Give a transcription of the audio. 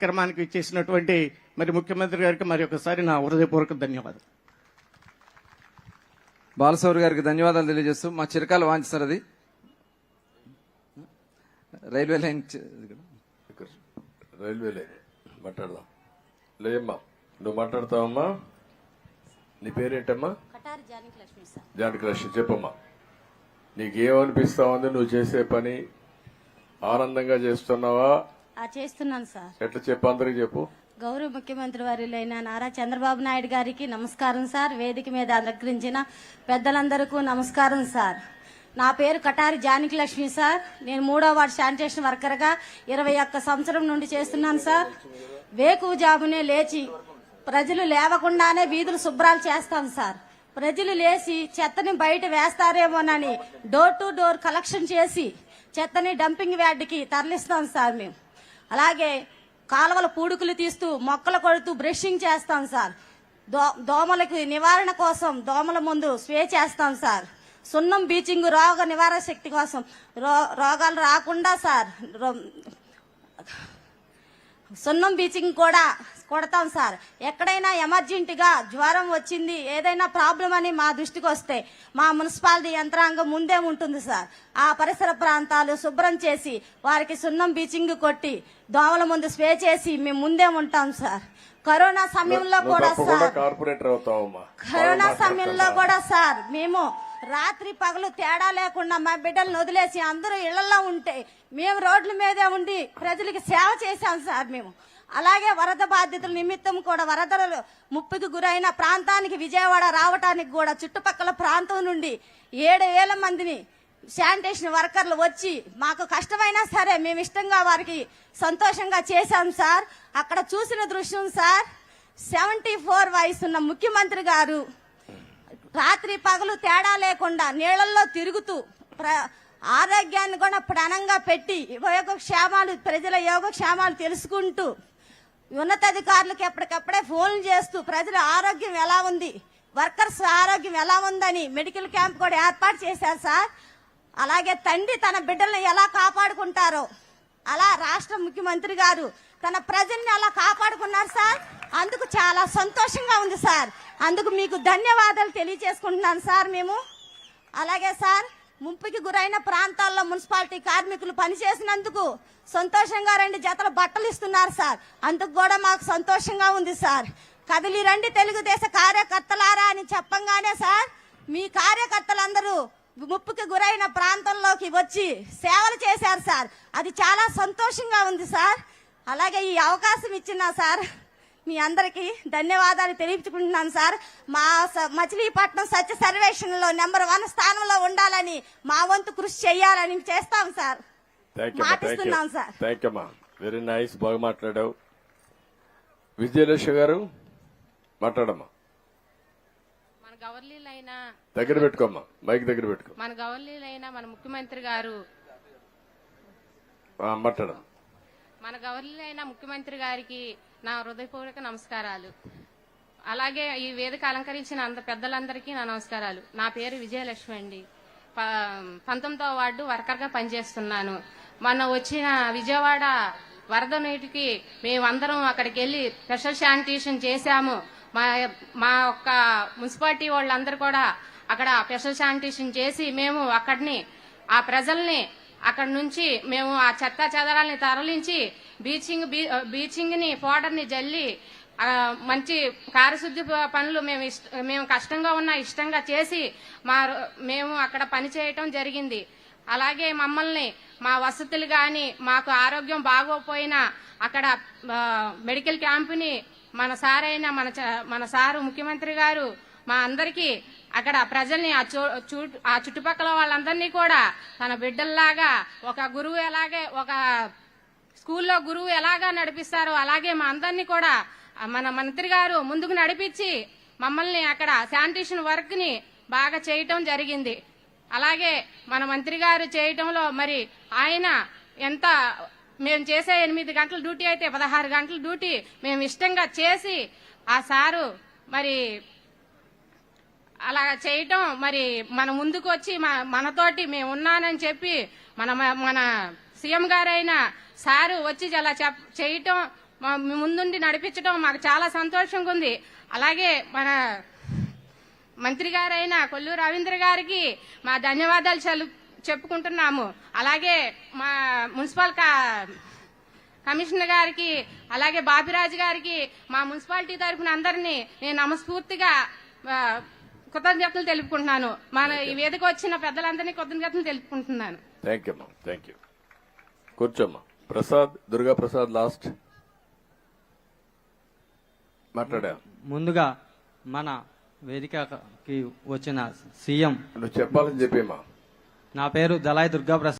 కార్యక్రమానికి ఇచ్చేసినటువంటి మరి ముఖ్యమంత్రి గారికి మరి ఒకసారి నా హృదయపూర్వక ధన్యవాదాలు. బాలసౌరి గారికి ధన్యవాదాలు తెలియజేస్తూ మా చిరకాల వాంచి సార్ అది. రైల్వే లైన్ రైల్వే లైన్ మాట్లాడదాం. లేమ్మా నువ్వు మాట్లాడతావమ్మా? నీ పేరేంటమ్మా? కటారి జానకి లక్ష్మి చెప్పమ్మా. నీకేమనిపిస్తా ఉంది? నువ్వు చేసే పని ఆనందంగా చేస్తున్నావా? చేస్తున్నాను సార్. ఎట్లా చెప్పు అందరికి చెప్పు. గౌరవ ముఖ్యమంత్రి వర్యులైన నారా చంద్రబాబు నాయుడు గారికి నమస్కారం సార్. వేదిక మీద అలంకరించిన పెద్దలందరికీ నమస్కారం సార్. నా పేరు కటారి జానకి లక్ష్మి సార్. నేను మూడో వార్డు శానిటేషన్ వర్కర్గా ఇరవై ఒక్క సంవత్సరం నుండి చేస్తున్నాను సార్. వేకువ జామునే లేచి ప్రజలు లేవకుండానే వీధులు శుభ్రాలు చేస్తాం సార్. ప్రజలు లేచి చెత్తని బయట వేస్తారేమోనని డోర్ టు డోర్ కలెక్షన్ చేసి చెత్తని డంపింగ్ యార్డ్కి తరలిస్తాం సార్ మేము. అలాగే కాలువల పూడుకులు తీస్తూ మొక్కలు కొడుతూ బ్రషింగ్ చేస్తాం సార్. దో దోమలకి నివారణ కోసం దోమల ముందు స్ప్రే చేస్తాం సార్. సున్నం బీచింగ్ రోగ నివారణ శక్తి కోసం. రో రోగాలు రాకుండా సార్. సున్నం బీచింగ్ కూడా కొడతాం సార్. ఎక్కడైనా ఎమర్జెంటుగా జ్వరం వచ్చింది ఏదైనా ప్రాబ్లం అని మా దృష్టికి వస్తే మా మున్సిపాలిటీ యంత్రాంగం ముందే ఉంటుంది సార్. ఆ పరిసర ప్రాంతాలు శుభ్రం చేసి వారికి సున్నం బీచింగ్ కొట్టి దోమల ముందు స్ప్రే చేసి మేము ముందే ఉంటాం సార్. కరోనా సమయంలో కూడా సార్. కరోనా సమయంలో. కూడా సార్ మేము రాత్రి పగలు తేడా లేకుండా మా బిడ్డలను వదిలేసి అందరూ ఇళ్ళలో ఉంటే మేము రోడ్ల మీదే ఉండి ప్రజలకి సేవ చేశాం సార్ మేము. అలాగే వరద బాధితుల నిమిత్తం కూడా వరదలు ముప్పుకి గురైన ప్రాంతానికి విజయవాడ రావటానికి కూడా చుట్టుపక్కల ప్రాంతం నుండి ఏడు వేల మందిని శానిటేషన్ వర్కర్లు వచ్చి మాకు కష్టమైనా సరే మేము ఇష్టంగా వారికి సంతోషంగా చేశాం సార్. అక్కడ చూసిన దృశ్యం సార్ సెవెంటీ ఫోర్ వయసున్న ముఖ్యమంత్రి గారు రాత్రి పగలు తేడా లేకుండా నీళ్ళల్లో తిరుగుతూ ప్ర- ఆరోగ్యాన్ని కూడా ప్రాణంగా పెట్టి యోగక్షేమాలు ప్రజల యోగక్షేమాలు తెలుసుకుంటూ ఉన్నతాధికారులకు ఎప్పటికప్పుడే ఫోన్లు చేస్తూ ప్రజల ఆరోగ్యం ఎలా ఉంది? వర్కర్స్ ఆరోగ్యం ఎలా ఉందని మెడికల్ క్యాంప్ కూడా ఏర్పాటు చేశారు సార్. అలాగే తండ్రి తన బిడ్డలను ఎలా కాపాడుకుంటారో అలా రాష్ట్ర ముఖ్యమంత్రి గారు తన ప్రజల్ని అలా కాపాడుకున్నారు సార్. అందుకు చాలా సంతోషంగా ఉంది సార్. అందుకు మీకు ధన్యవాదాలు తెలియజేసుకుంటున్నాను సార్ మేము. అలాగే సార్ ముంపుకి గురైన ప్రాంతాల్లో మున్సిపాలిటీ కార్మికులు పనిచేసినందుకు సంతోషంగా రెండు జతల బట్టలు ఇస్తున్నారు సార్. అందుకు కూడా మాకు సంతోషంగా ఉంది సార్. కదిలి రండి తెలుగుదేశ కార్యకర్తలారా అని చెప్పంగానే సార్ మీ కార్యకర్తలందరూ ముప్పుకి గురైన ప్రాంతంలోకి వచ్చి సేవలు చేశారు సార్. అది చాలా సంతోషంగా ఉంది సార్. అలాగే ఈ అవకాశం ఇచ్చిన సార్ మీ అందరికీ ధన్యవాదాలు తెలియచుకుంటున్నాను సార్. మా మచిలీపట్నం సత్య సర్వేక్షణలో నెంబర్ వన్ స్థానంలో ఉండాలని మా వంతు కృషి చేయాలని చేస్తాం sir. మాటిస్తున్నాం sir. Thank you very nice బాగా మాట్లాడావు. విజయలక్ష్మి గారు మాట్లాడమ్మా. మన గవర్నీలైన దగ్గర పెట్టుకోమ్మా. మైక్ దగ్గర పెట్టుకో. మన గవర్నీలైన మన ముఖ్యమంత్రి గారు మాట్లాడమ్మా. మన గవర్నీలైన ముఖ్యమంత్రి గారికి నా హృదయపూర్వక నమస్కారాలు. అలాగే ఈ వేదిక అలంకరించిన అంత పెద్దలందరికీ నా నమస్కారాలు. నా పేరు విజయలక్ష్మి అండి. ప- పంతొమ్మిదో వార్డు వర్కర్గా పనిచేస్తున్నాను. మొన్న వచ్చిన విజయవాడ వరద నీటికి మేమందరం అక్కడికి వెళ్ళి స్పెషల్ శానిటేషన్ చేశాము. మా మా ఒక్క మున్సిపాలిటీ వాళ్ళందరూ కూడా అక్కడ స్పెషల్ శానిటేషన్ చేసి మేము అక్కడిని ఆ ప్రజల్ని అక్కడ నుంచి మేము ఆ చెత్త చెదరాల్ని తరలించి బీచింగ్ బీచింగ్ని పౌడర్ని జల్లి మంచి కారశుద్ధి పనులు మేము ఇష్ట మేము కష్టంగా ఉన్న ఇష్టంగా చేసి మా రో- మేము అక్కడ పని చేయటం జరిగింది. అలాగే మమ్మల్ని మా వసతులు కానీ మాకు ఆరోగ్యం బాగోపోయినా అక్కడ మెడికల్ క్యాంపుని మన సారైన మన చ- మన సారు ముఖ్యమంత్రి గారు మా అందరికీ అక్కడ ప్రజల్ని ఆ ఆ చుట్టుపక్కల వాళ్ళందరినీ కూడా తన బిడ్డల్లాగా ఒక గురువు ఎలాగే ఒక స్కూల్లో గురువు ఎలాగా నడిపిస్తారో అలాగే మా అందరినీ కూడా మన మంత్రి గారు ముందుకు నడిపించి మమ్మల్ని అక్కడ శానిటేషన్ వర్క్ని బాగా చేయటం జరిగింది. అలాగే మన మంత్రి గారు చేయటంలో మరి ఆయన ఎంత మేము చేసే ఎనిమిది గంటల డ్యూటీ అయితే పదహారు గంటల డ్యూటీ మేము ఇష్టంగా చేసి ఆ సారు మరి అలా చేయటం మరి మన ముందుకు వచ్చి మ- మనతోటి మేము ఉన్నానని చెప్పి మన మన సీఎం గారైన సారు వచ్చి అలా చెప్ చేయటం ముందుండి నడిపించడం మాకు చాలా సంతోషంగా ఉంది అలాగే మన మంత్రి గారైన కొల్లు రవీంద్ర గారికి మా ధన్యవాదాలు చెలు చెప్పుకుంటున్నాము. అలాగే మా మున్సిపల్ కా- కమిషనర్ గారికి అలాగే బాబిరాజు గారికి మా మున్సిపాలిటీ తరఫున అందరినీ నేను నమస్ఫూర్తిగా కృతజ్ఞతలు తెలుపుకుంటున్నాను. మన ఈ వేదిక వచ్చిన పెద్దలందరినీ కృతజ్ఞతలు తెలుపుకుంటున్నాను. థ్యాంక్ యూ థ్యాంక్ యూ కూర్చోమ్మా. ప్రసాద్ దుర్గా ప్రసాద్ లాస్ట్ మాట్లాడా. ముందుగా మన వేదికకి వచ్చిన సీఎం నువ్వు చెప్పాలని చెప్పేమా? నా పేరు దళాయి దుర్గా ప్రసాద్